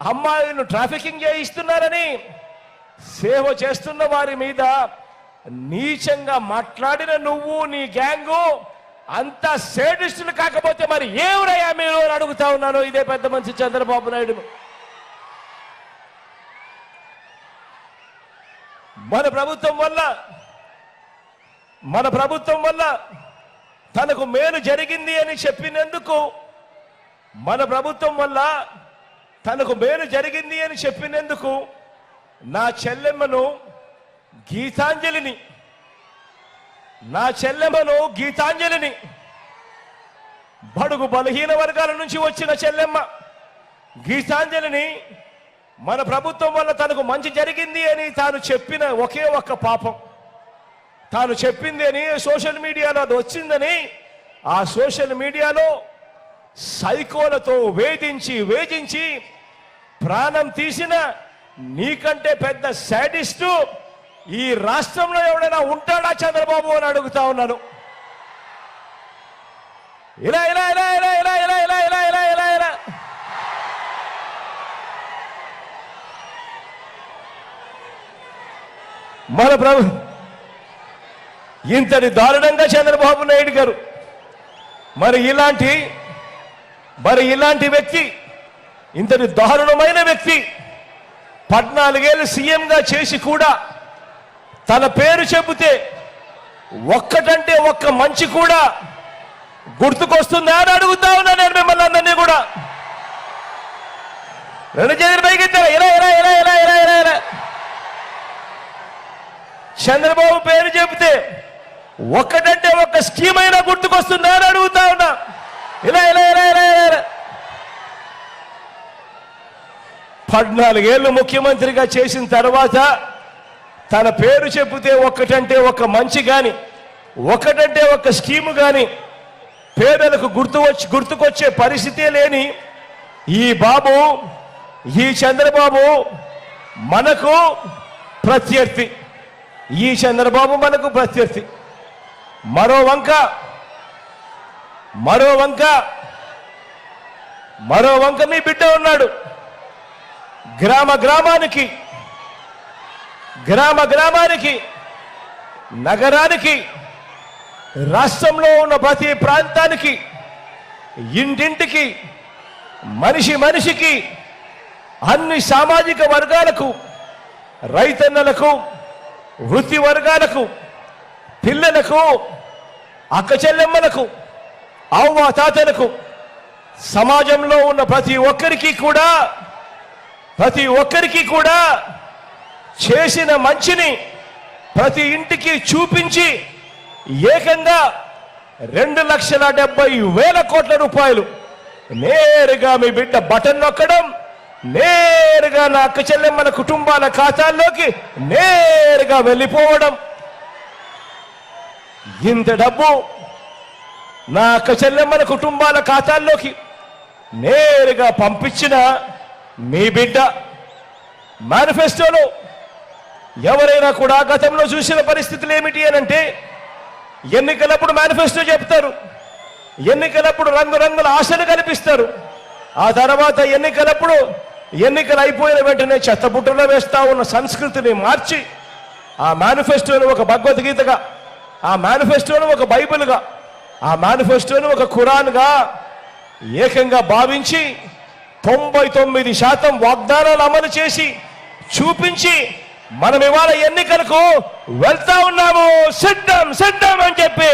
అమ్మాయిలను ట్రాఫికింగ్ చేయిస్తున్నారని సేవ చేస్తున్న వారి మీద నీచంగా మాట్లాడిన నువ్వు నీ గ్యాంగు అంత సేడిస్టులు కాకపోతే మరి ఏమిరయ్యా మీరు అని అడుగుతా ఉన్నాను. ఇదే పెద్ద మనిషి చంద్రబాబు నాయుడు. మన ప్రభుత్వం వల్ల మన ప్రభుత్వం వల్ల తనకు మేలు జరిగింది అని చెప్పినందుకు మన ప్రభుత్వం వల్ల తనకు మేలు జరిగింది అని చెప్పినందుకు నా చెల్లెమ్మను గీతాంజలిని నా చెల్లెమ్మను గీతాంజలిని బడుగు బలహీన వర్గాల నుంచి వచ్చిన చెల్లెమ్మ గీతాంజలిని మన ప్రభుత్వం వల్ల తనకు మంచి జరిగింది అని తాను చెప్పిన ఒకే ఒక్క పాపం. తాను చెప్పింది అని సోషల్ మీడియాలో అది వచ్చిందని ఆ సోషల్ మీడియాలో సైకోలతో వేధించి వేధించి ప్రాణం తీసిన నీకంటే పెద్ద శాడిస్టు ఈ రాష్ట్రంలో ఎవడైనా ఉంటాడా చంద్రబాబు అని అడుగుతా ఉన్నాను ఇలా ఇలా ఇలా ఇలా ఇలా ఇలా ఇలా ఇలా ఇలా ఇలా ఇలా మన ప్రభు ఇంతటి దారుణంగా చంద్రబాబు నాయుడు గారు మరి ఇలాంటి మరి ఇలాంటి వ్యక్తి ఇంతటి దారుణమైన వ్యక్తి పద్నాలుగేళ్ళు సీఎంగా చేసి కూడా తన పేరు చెబితే ఒక్కటంటే ఒక్క మంచి కూడా గుర్తుకొస్తుందా అని అడుగుతా ఉన్నా నేను మిమ్మల్ని అందరినీ కూడా. రెండు చేతులు పైకెత్తారా ఇలా ఇలా ఇలా ఇలా ఇలా ఇలా ఇలా. చంద్రబాబు పేరు చెబితే ఒక్కటంటే ఒక్క స్కీమ్ అయినా గుర్తుకొస్తుందా అని అడుగుతా ఉన్నా. ఇలా ఇలా ఇలా ఇలా ఇలా పద్నాలుగేళ్ళు ముఖ్యమంత్రిగా చేసిన తర్వాత తన పేరు చెబితే ఒక్కటంటే ఒక మంచి కానీ ఒకటంటే ఒక స్కీము కానీ పేదలకు గుర్తు వచ్చి గుర్తుకొచ్చే పరిస్థితే లేని ఈ బాబు ఈ చంద్రబాబు మనకు ప్రత్యర్థి. ఈ చంద్రబాబు మనకు ప్రత్యర్థి. మరో వంక మరో వంక మరో వంక మీ బిడ్డ ఉన్నాడు. గ్రామ గ్రామానికి గ్రామ గ్రామానికి నగరానికి రాష్ట్రంలో ఉన్న ప్రతి ప్రాంతానికి ఇంటింటికి మనిషి మనిషికి అన్ని సామాజిక వర్గాలకు రైతన్నలకు వృత్తి వర్గాలకు పిల్లలకు అక్కచెల్లెమ్మలకు అవ్వ తాతలకు సమాజంలో ఉన్న ప్రతి ఒక్కరికి కూడా ప్రతి ఒక్కరికి కూడా చేసిన మంచిని ప్రతి ఇంటికి చూపించి ఏకంగా రెండు లక్షల డెబ్బై వేల కోట్ల రూపాయలు నేరుగా మీ బిడ్డ బటన్ నొక్కడం నేరుగా నా అక్క చెల్లెమ్మల కుటుంబాల ఖాతాల్లోకి నేరుగా వెళ్ళిపోవడం. ఇంత డబ్బు నా యొక్క చెల్లెమ్మల కుటుంబాల ఖాతాల్లోకి నేరుగా పంపించిన మీ బిడ్డ మేనిఫెస్టోలో ఎవరైనా కూడా గతంలో చూసిన పరిస్థితులు ఏమిటి అని అంటే ఎన్నికలప్పుడు మేనిఫెస్టో చెప్తారు ఎన్నికలప్పుడు రంగురంగుల ఆశలు కనిపిస్తారు ఆ తర్వాత ఎన్నికలప్పుడు ఎన్నికలు అయిపోయిన వెంటనే చెత్తబుట్టలో వేస్తా ఉన్న సంస్కృతిని మార్చి ఆ మేనిఫెస్టోను ఒక భగవద్గీతగా ఆ మేనిఫెస్టోను ఒక బైబిల్గా ఆ మేనిఫెస్టోను ఒక ఖురాన్గా ఏకంగా భావించి తొంభై తొమ్మిది శాతం వాగ్దానాలు అమలు చేసి చూపించి మనం ఇవాళ ఎన్నికలకు వెళ్తా ఉన్నాము. సిద్ధం సిద్ధం అని చెప్పి